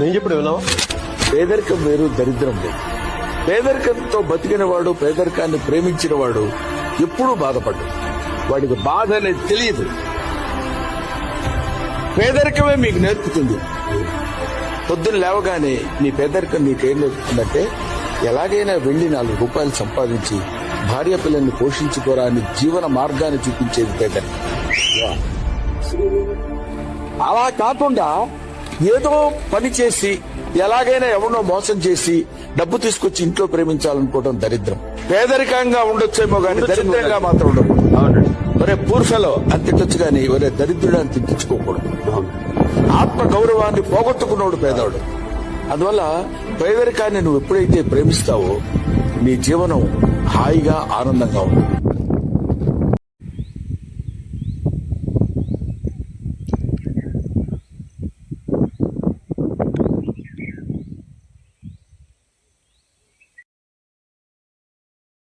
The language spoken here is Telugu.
నేను చెప్పిన విన్నావా? పేదరికం వేరు దరిద్రం లేదు పేదరికంతో బతికిన వాడు పేదరికాన్ని ప్రేమించిన వాడు ఎప్పుడూ బాధపడ్డు. వాడికి బాధ అనేది తెలియదు. పేదరికమే మీకు నేర్పుతుంది. పొద్దున్న లేవగానే నీ పేదరికం నీకేం నేర్పుతుందంటే ఎలాగైనా వెండి నాలుగు రూపాయలు సంపాదించి భార్య పిల్లల్ని పోషించుకోరా అని జీవన మార్గాన్ని చూపించేది పేదరికం. అలా కాకుండా ఏదో పని చేసి ఎలాగైనా ఎవరినో మోసం చేసి డబ్బు తీసుకొచ్చి ఇంట్లో ప్రేమించాలనుకోవడం దరిద్రం. పేదరికంగా ఉండొచ్చేమో గానీ దరిద్రంగా మాత్రం ఉండకూడదు. ఒరే పూర్ఫలో అని తిట్టొచ్చు గాని ఒరే దరిద్రుడు అని తిట్టించుకోకూడదు. ఆత్మ గౌరవాన్ని పోగొట్టుకున్నాడు పేదవాడు. అందువల్ల పేదరికాన్ని నువ్వు ఎప్పుడైతే ప్రేమిస్తావో నీ జీవనం హాయిగా ఆనందంగా ఉంటుంది.